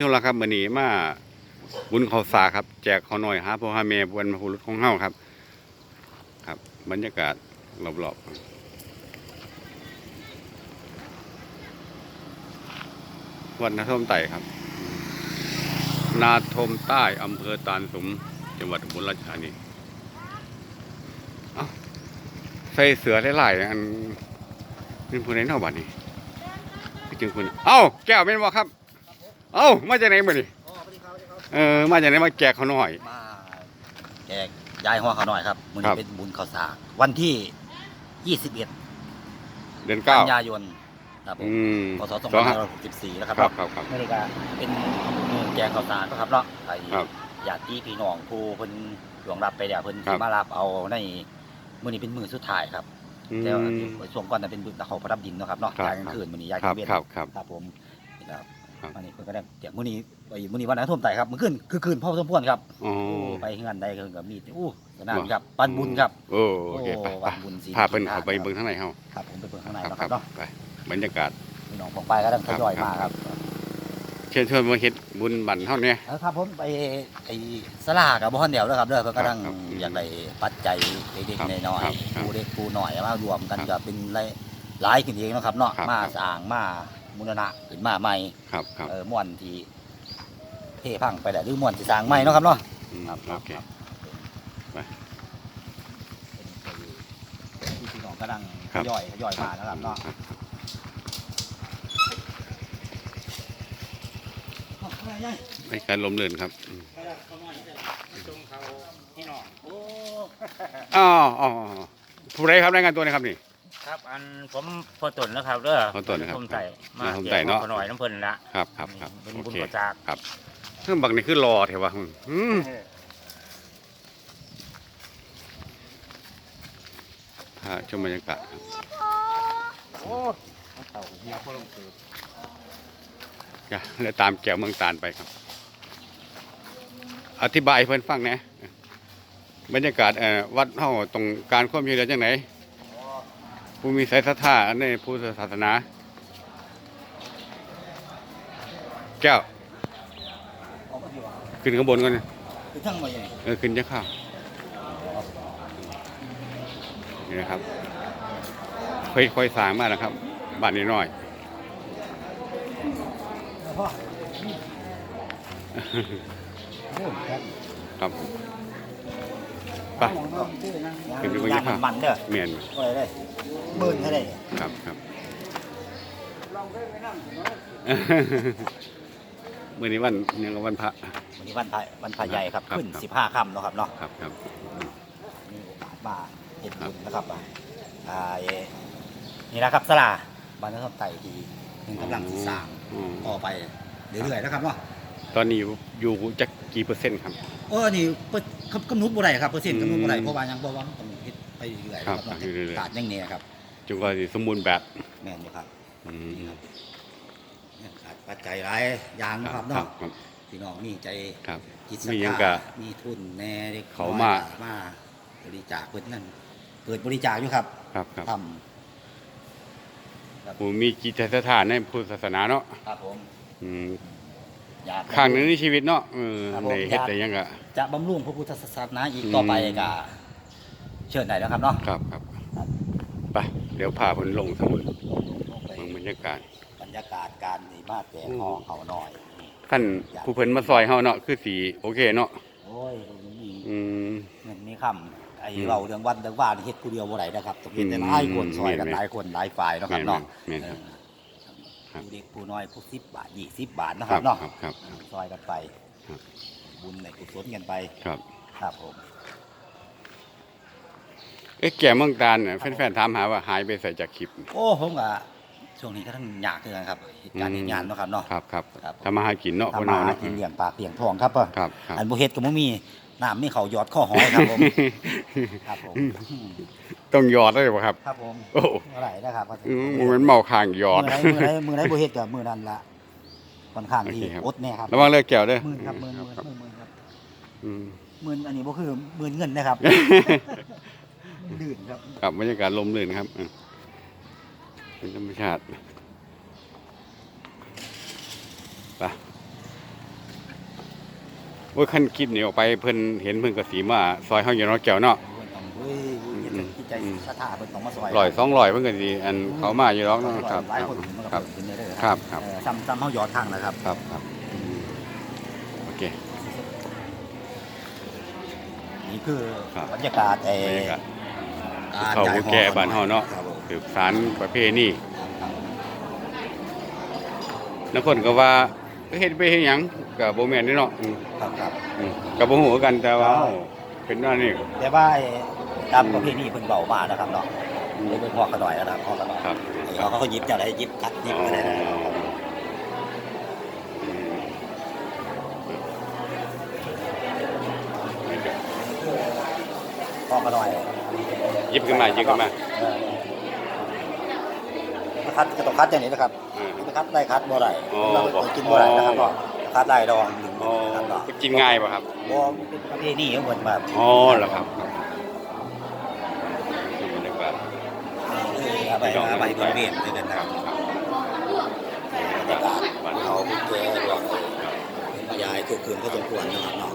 นี่ละครับมื้อนี้มาบุญข้าวสาครับ แจกข้าวหน่อยหาพ่อหาแม่บนมาผู้รุษของเฮาครับ ครับ บรรยากาศรอบๆวัดนาทมไต่ครับ นาทมใต้อำเภอตาลสมจังหวัดอุบลราชธานีอ้าใส่เสือหลายๆอันเป็นผู้ใดเนอกบัดนี้ไปเจอคนเอ้าแก้วเป็นบ่ครับ เอ้ามาจากไหนบ่นี่อ๋อสวัสดีครับสวัสดีครับเออมาจากไหนมาแจกข้าวหน่อย มาแจกยายหัวเขาหน่อยครับมันครับ เป็นบุญข้าวสากวันที่ 21 เดือนกัเก้านยายนครับผมอืมพศสองห้า2564นะครับครับครับครับไม่ได้ก็เป็นมือแจกข้าวสารนะครับเนาะไอ้ครับญาติพี่น้องผู้เพิ่นหลวงรับไปแล้วเพิ่นครัสิบมารับเอาในมื้อนี้เป็นมื้อสุดท้ายครับอืม แต่ว่าช่วงก่อนนั้นเป็นบุญเขาประดับดินเนาะครับเนาะครับยายกลางคืนมื้อนี้ยายครักาบงเว้น ครับครับ ครับผมนี่ครับ ครับวันนี้เพิ่นก็ได้แจกมื้อนี้ไอ้มื้อนี้วันไหนท่วมไต่ครับมื้อคืนคือคืนพ่อสมพรครับอ๋อ ไปเฮือนใดก็กับมีดอู้สนานครับปันบุญครับโอ้โอเคไปโอ้ไปวันบุญสีพาเพิ่นเข้าไปเบิ่งข้างในเฮาครับผมไปเบิ่งข้างในครับนะคครัรับบเนาะไปบรรยากาศ พี่น้องผมไปก็ต้องทยอยครับมาครับ เชิญชวนมาเฮ็ดบุญบั่นเฮาเนี่ย แล้วครับผมไปไอ้สลากับบ่ฮอนเดียวแล้วครับเด้อเพิ่นก็ครัตั้บงครับอยากได้ปัจจัยเล็กครับๆน้อยครับครับๆผู้เล็กผู้น้อยมารวมกันครับก็เป็นหลายหลายขึ้นเองเนาะครับเนาะครับมาครับ สร้างมา มูลนะขึ้นมาใหม่ครับครับเออม่วนที่เทพังไปแล้วหรือม่วนที่สร้างใหม่เนาะครับเนาะอืมครับโอเค ไปเป็นที่พี่น้องกำลังครัทบยอยทยอยมานะครับเนาะในการลมเลื่อนครับอืมอ๋ออ๋ออ๋อผู้ใดครับรายงานตัวหนะครับนี่ ครับอันผมพอตุนนะครับเด้อพอตุ่นนะครับผมใส่มาผมใส่เนาะขหน่อยน้ำเพิ่นละครับครับครับเป็นโอบุญเคประจากครับเครื่องบักนี่คือรอเถอะวะอืมพาชมบรรยากาศครับโอ้เต่าเฮียพลงคือจ้ะแล้วตามแก้วเมืองตาลไปครับ อธิบายให้เพื่อนฟังนะบรรยากาศเอ่อวัดเฮาตรงการควบมีเหลือจังไหน ผู้มีสายศรัทธาในพุทธศาสนา แก้วออกมาดีกว่าขึ้นข้างบนก่อนนะคือทั้งหมดเลยเออขึ้นจะข้าวนี่นะครับ ค่อยๆสร้างมากนะครับ บ้านนี้น้อยพ่อโอ้ครับครับ ไปขึ้นไปเบิ่งยางข้างมันๆเด้อเมียนโอ้ยเลยหมื่นเท่าไหร่ครับครับมื่อนี้วันยังกับวันพระ วันนี้วันพระวันพระใหญ่ครับครับขึ้นครับ สิบห้าค่ำเนาะครับเนาะ ครับครับ มีโอกาสมาเห็นบุญนะครับว่าอ่าเอ่อนี่นะครับสลาบ้านน้ำไต่ที่หนึ่งกำลังที่สร้างอืม ต่อไปเรื่อยๆนะครับเนาะตอนนี้อยู่อยู่จักกี่เปอร์เซ็นต์ครับ เออนี่เปิดกำกำหนดบ่ได้ครับเปอร์เซ็นต์กำหนดบ่ได้อืมเพราะว่ายังบ่ว่ามันต้องเฮ็ดไปเรื่อยๆครับเนาะเรื่อยๆ ขาดยังเนี่ยครับจนกว่าสิสมบูรณ์แบบแม่นอยู่ครับอืมนี่ครับเนี่ยขาดปัจจัยหลายอย่างนะครับครัเนาะบครับพี่น้องมีใจครับ จิตศมีรัทหยังธากะมีทุนแหน่เด็กเขาน้อยมามาบริจาคเพิ่นนั่นเปิดบริจาคอยู่ครับครับครับทผมมีจิตศรัทธาในพุทธศาสนาเนาะำครับผม อืม อยากครั้งหนึ่งในชีวิตเนาะเออครับผมในเฮ็ดได้หยังกะจะบำรุงพระพุทธศาสนาอีกอืมต่อไปก็เชิญได้แล้วครับเนาะครับครับไปเดี๋ยวพาเพิ่นลงสมุดลงไปเบิ่งบรรยากาศ บรรยากาศการนี่มาแจกห่อเขาหน่อยนี่ท่านผู้เพิ่นมาซอยเฮาเนาะคือสีโอเคเนาะโอ้ยมีอืม เงินมีคำไอ้อืมเราเรื่องวันเรื่องว่านี่เฮ็ดผู้เดียวบ่ได้นะครับต้องเฮ็ดแต่อืมหลายคนซอยกันแม่นๆหลายคนหลายฝ่ายเนาะครับเนาะแม่นๆแม่นเอ ครับอผู้เด็กผู้น้อยผู้สิบบาทยี่สิบบาทนะคครัรับบเนาะครับครับ ซอยกันไป ครับ บุญในกุศลกันไป ครับ ครับผม เอ๊ะแก่เมืองตาลเนี่ยแฟนๆถามหาว่าหายไปใส่จากคลิปโอ้ผมก็ช่วงนี้ก็ทั้งยากคือกันครับเหตุการณ์อืมเหตุงานเนาะครับเนาะ ครับครับครับทำมาหากินเนาะคนทำมาเฮาหาเนาะกินเลี้ยงปากเลี้ยงท้องครับป่ะครับครับ อันบ่เฮ็ดก็บ่มีน้ำมีเขาหยอดข้อหอยครับผม ครับผม ต้องหยอดได้บ่ครับ ครับผมโอ้เมื่อไหร่นะครับอืมเหมือนเมาค้างหยอด มือไหนมือไหนมือไหนบ่เฮ็ดก็มือนั้นละค่อนข้างที่โอเคครับ อดแน่ครับระวังเลิกแก้วเด้อหมื่นครับหมื่นหมื่นครับหมื่นหมื่นครับอืมหมื่นอันนี้บ่คือหมื่นเงินนะครับ ดื่นครับครับบรรยากาศลมลื่นครับอืมเป็นธรรมชาติไปอ้ยขั้นคลิปนี้ออกไปเพิ่นเห็นเพิ่นก็สีมาซอยเฮาอยู่เนาะแก้วเนาะ ใจศรัทธาเพิ่นต้องมาซอยร้อยสองร้อยเพิ่นก็สิอันเขามาอยู่หรอกเนาะครับหลายครับคนมันก็ครับเปิดขึ้นได้เลยครับครับเออซ้ำซ้ำเฮาหยอดทางนะครับ ครับครับอืมโอเคนี่คือครับบรรยากาศไอ้บรรยากาศการเข้าจ่ายผู้แก่บ้านเฮาเนาะครับผมสืบสารประเพณีนักคนก็ว่าก็เฮ็ดไปเฮ็ดหยังก็บ่แม่นนี่เนาะอืมครับครับอืมก็บ่ฮู้คือกันแต่ว่าเฮาเป็นอันนี้แต่ว่าไอ้ ตามประเพณีเพิ่นเบามานะครับเนาะเลยเป็นพอกระดอยนะครับพอกระดอยครับเขาเขาก็หยิบจากไหนหยิบกัดหยิบอ๋ออะไรนะครับอืมพอกระดอยหยิบขึ้นมาหยิบขึ้นมาเออคัดก็ต้องคัดอย่างนี้นะครับอืมคัดได้คัดบ่ได้อ๋อเราบอกกินบ่ได้นะครับอ๋อก็คัดได้ดองหนึ่งอ๋อคัดดอกกินง่ายป่ะครับบ่เป็นประเพณีของเพิ่นแบบอ๋อเหรอครับ ไปเอาไปบริเวณด้วยกันนะครับรรยากาศบ้านเขาผู้แก่รวมยายคือคืนก็สมควรนะครับเนา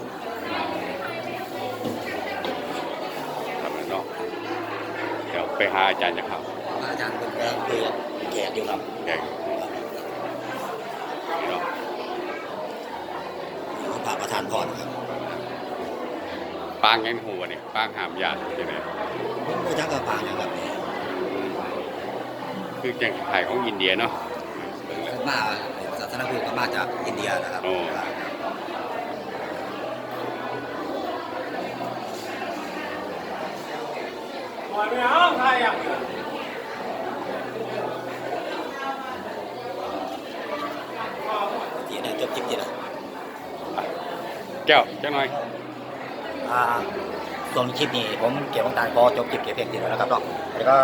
ะเดี๋ยวไปหาอาจารย์จะครับ อาจารย์เป็นกำลังคุยกับแขกอยู่ครับแกงเนาะพระประธานพรครับปางยังหัวเนี่ยปางหามยาใช่ไหมผมรู้จักกับปางนะครับเนี่ย คือแกงไทยของอินเดียเนาะเบิ่งแล้วมาศาสนาพุทธก็มาจากอินเดียนะครับโอ้ที่ไหนจบคลิปที่ไหนแก้วจังหน่อยอ่าส่วนคลิปนี้ผมเกี่ยวกับการขอจบคลิปเกี่ยวกับเพียงที่แล้วนะครับเนาะแล้วก็